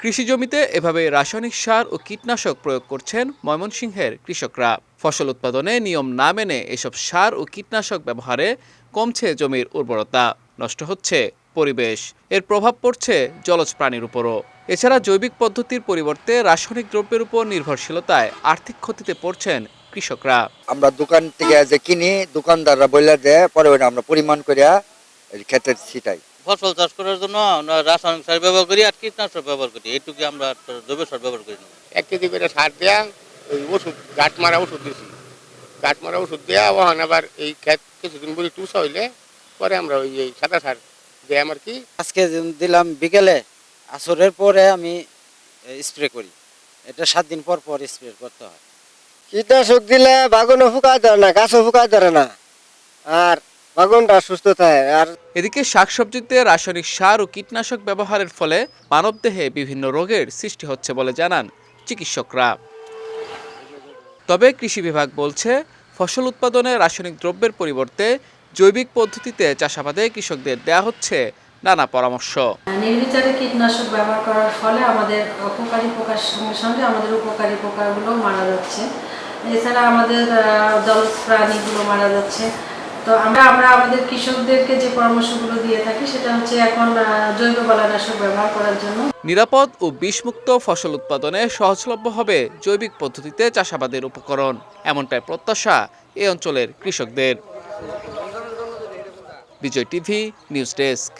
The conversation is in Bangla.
কৃষি জমিতে এভাবে রাসায়নিক সার ও কীটনাশক প্রয়োগ করছেন ময়মনসিংহের কৃষকরা। ফসল উৎপাদনে নিয়ম না মেনে এসব সার ও কীটনাশক ব্যবহারে কমছে জমির উর্বরতা। নষ্ট হচ্ছে পরিবেশ। এর প্রভাব পড়ছে জলজ প্রাণীর উপরও। এছাড়া জৈবিক পদ্ধতির পরিবর্তে রাসায়নিক দ্রব্যের উপর নির্ভরশীলতায় আর্থিক ক্ষতিতে পড়ছেন কৃষকরা। আমরা দোকান থেকে যে কিনি, দোকানদাররা বইলা দেয় পরে আমরা পরিমাণ করিয়া ক্ষেতের ছিটাই। ফসল চাষ করার জন্য আমরা রাসায়নিক সার ব্যবহার করি আর কীটনাশক ব্যবহার করি। এইটুকু আমরা জৈব সার ব্যবহার করি। না এক কেজি করে সার দেয়া ওই ওষুধ গাছ মারা ওষুধ দিছি। গাছ মারা ওষুধ দেয়া ওখানে আবার এই ক্ষেত কিছুদিন বলি টুসা হইলে পরে আমরা ওই এই সাদা সার দেয় আমার কি? আজকে দিলাম বিকেলে আসরের পরে আমি স্প্রে করি। এটা সাত দিন পর পর স্প্রে করতে হয়। কীটনাশক দিলে বাগুনও ফুকায় ধরে না গাছও ফুকায় ধরে না। আর বাগুনটা সুস্থ থাকে। আর এদিকে শাকসবজিতে রাসায়নিক সার ও কীটনাশক ব্যবহারের ফলে মানবদেহে বিভিন্ন রোগের সৃষ্টি হচ্ছে বলে জানান চিকিৎসকরা। তবে কৃষি বিভাগ বলছে ফসল উৎপাদনে রাসায়নিক দ্রব্যের পরিবর্তে জৈবিক পদ্ধতিতে চাষাবাদে কৃষকদের দেয়া হচ্ছে নানা পরামর্শ। নির্বিচারে কীটনাশক ব্যবহার করার ফলে আমাদের অপকারী পোকার সঙ্গে সঙ্গে আমাদের উপকারী পোকাগুলো মারা যাচ্ছে। এছাড়া আমাদের জলজ প্রাণীগুলো মারা যাচ্ছে। তো আমরা আমরা আমাদের কৃষকদেরকে যে পরামর্শগুলো দিয়ে থাকি, সেটা হচ্ছে এখন জৈব কলানাশক ব্যবহার করার জন্য। নিরাপদ ও বিষমুক্ত ফসল উৎপাদনে সহজলভ্য হবে জৈবিক পদ্ধতিতে চাষাবাদের উপকরণ। এমনটাই প্রত্যাশা এ অঞ্চলের কৃষকদের। Bijoy TV, news desk.